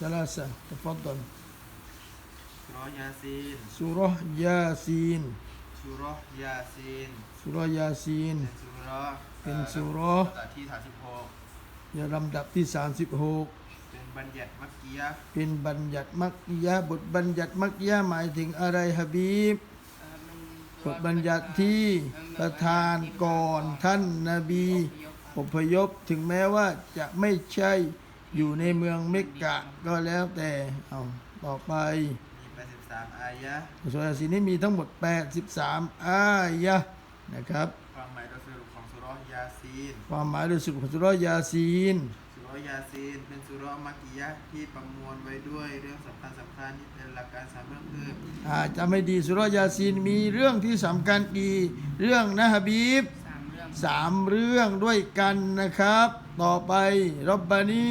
ثلاثة تفضل สุรอยาซีน سورة ياسين สุรอยาซีน سورة ياسين เป็นสุร เป็นสุร ตัดที่สามสิบหก อย่าลำดับที่ 36 เป็นบัญญัติมักกียะห์ เป็นบัญญัติมักกิยะห์บทบัญญัติมักกิยะห์หมายถึงอะไรฮะบีบ บทบัญญัติที่ประทานก่อนท่านนาบีอพยพถึงแม้ว่าจะไม่ใช่ อยู่ในเมืองเมกกะก็แล้วแต่เอาต่อไปมีแปดสิบสามอายะห์สุราศีนี้มีทั้งหมด 83 อายะห์นะครับ ความหมายโดยสรุปของสุรอยาซีน ความหมายโดยสุขของสุรยาซีนสุรยาซีน เป็นสุรมักกียะห์ที่ประมวลไว้ด้วยเรื่องสำคัญสำคัญที่เป็นหลักการสามเรื่องคืออาจจะไม่ดีสุรยาซีนมีเรื่องที่สำคัญกี่เรื่องนะฮะบีบสามเรื่องสามเรื่องด้วยกันนะครับ ต่อไปรบบานี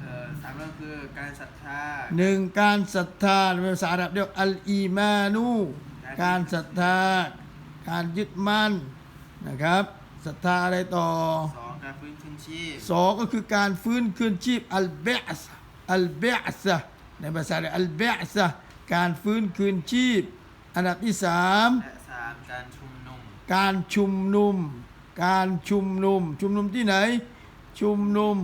เอ่อสามเรื่อง คือการศรัทธาหนึ่งการศรัทธาในภาษาอาหรับเรียกอัลอีมานูการศรัทธา การยึดมั่นนะครับศรัทธาอะไรต่อสองการฟื้นคืนชีพสองก็คือการฟื้นคืนชีพอัลเบสอัลเบสในภาษาอาหรับอัลเบสการฟื้นคืนชีพ อันดับที่สามและสามการชุมนุม การชุมนุม การชุมนุม ชุมนุมที่ไหน ชุมนุม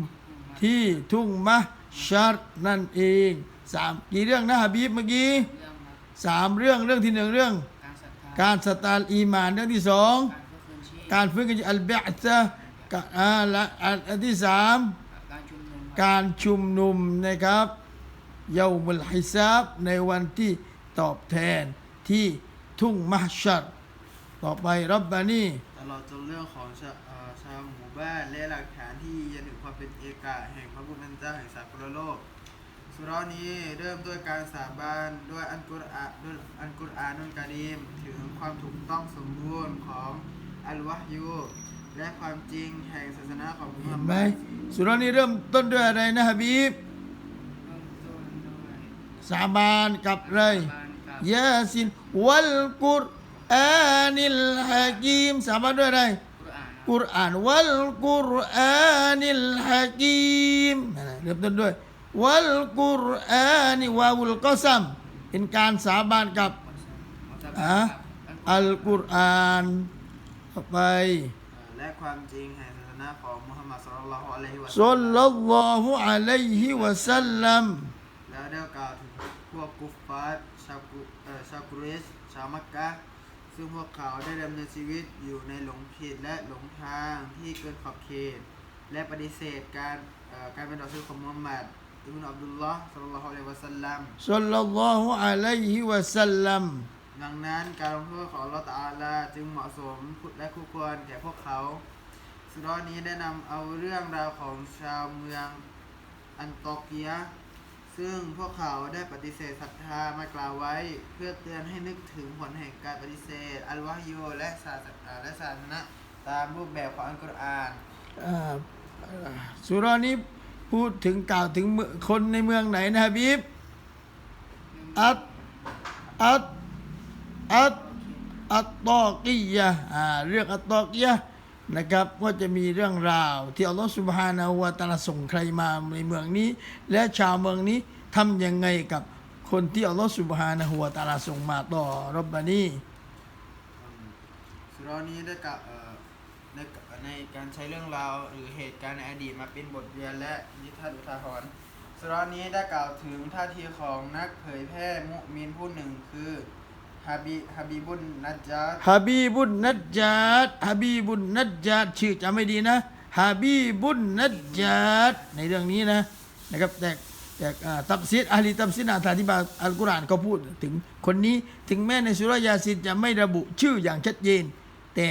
ที่ทุ่งมะ ชัดนั่นเองสามกี่เรื่องนะฮะบีบเมื่อกี้เรื่องครับสามเรื่องเรื่องที่หนึ่งเรื่อง การศรัทธาการสตาลอีมานเรื่องที่สองการฟื้นคืนชีพการฟื้นคืนชีพอัลเบะซะกะอ่าและอันที่สามการชุมนุมครับการชุมนุมนะครับเยามุลฮิซาบในวันที่ตอบแทนที่ทุ่งมะชัดต่อไปรับบานีต ลอดจนเรื่องของชาเอ่อชาวหมู่บ้านและหลักฐานที่ยืนถึงความเป็นเอกะแห่งพระผู้เป็นเจ้าแห่งสากลโลก สุราะห์นี้เริ่มด้วยการสาบานด้วยอันกุรอานด้วยอันกุรอานุลกะรีมถึงความถูกต้องสมบูรณ์ของอัลวะฮยูและความจริงแห่งศาสนาของมุฮัเห็มนไหมมัดสุรานี้เริ่มต้นด้วยอะไรนะฮะบีบเริ่มต้นด้วยสาบานกับอะไรบานกับยาสินวัลกุร อานิลฮะกีมสาบานด้วยอะไรกุรอานวัลกุรอานิลฮะกีมเริ่มต้นด้วยวัลกุรอานิวาวุลกอซัมเป็นการสาบานกับอะอัลกุรอานต่อไปและความจริงแห่งศาสนาของมุฮัมมัดศ็อลลัลลอฮุอะลัยฮิวะซัลลัลลอฮุอะลัยฮิวะสัลลัมแล้วได้กล่าวถึงพวกกุฟฟาร์ชาวกุเอ่อชาวกุเรชชาวมักกะ ซึ่งพวกเขาได้ดำเนินชีวิตอยู่ในหลงผิดและหลงทางที่เกินขอบเขต และปฏิเสธการเอ่อการเป็นต่อสู้ของมุฮัมมัดอิบนุอับดุลลอฮ์ศ็อลลัลลอฮุอะลัยฮิวะซัลลัมซัลลัลลอฮุอะลัยฮิวะสัลลัมดังนั้นการลงโทษของอัลลอฮฺตะอาลาจึงเหมาะสมและคู่ควรแก่พวกเขาสุราะห์นี้ได้นำเอาเรื่องราวของชาวเมืองอันโตเกีย ซึ่งพวกเขาได้ปฏิเสธศรัทธามากล่าวไว้ เพื่อเตือนให้นึกถึงผลแห่งการปฏิเสธ อัลวะฮยูและศาสนาและศาสนาตามรูปแบบของอัลกุรอานอ่าสุรานี้พูดถึงกล่าวถึงเมืองคนในเมืองไหนนะฮะบีบอัตอัตอัตอัตตอกียะอ่าเรื่องอัตตอกียะ นะครับก็จะมีเรื่องราวที่อัลลอฮฺสุบฮานาหัวะตาลาส่งใครมาในเมืองนี้ และชาวเมืองนี้ทำยังไงกับคนที่อัลลอฮฺสุบฮานาหัวะตาลาส่งมาต่อรับบานีสุรานี้ได้กล่าวในในการใช้เรื่องราวหรือเหตุการณ์ในอดีตมาเป็นบทเรียนและนิทานอุทาหรณ์สุรานี้ได้กล่าวถึงท่าทีของนักเผยแพร่มุมินผู้หนึ่งคือ ฮาบิฮาบิบุนนัจจาดฮาบีบุนนัจจาดฮาบีบุนนัจจาดชื่อจำไม่ดีนะฮาบีบุนนัจจาดในเรื่องนี้นะนะครับแต่แต่ตับซีดอาลีตับซีดอธิบายอัลกุรอานเขาพูดถึงคนนี้ถึงแม้ในสุรยาสินจะไม่ระบุชื่ออย่างชัดเจน แต่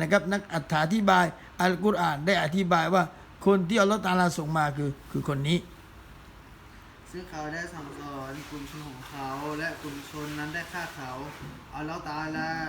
นะครับนักอธิบายอัลกุรอานได้อธิบายว่าคนที่อัลลอฮฺตาลาส่งมาคือคือคนนี้ ซึ่งเขาได้สั่งสอนกลุ่มชนของเขา และกลุ่มชนนั้นได้ฆ่าเขาอัลลอฮฺตะอาลา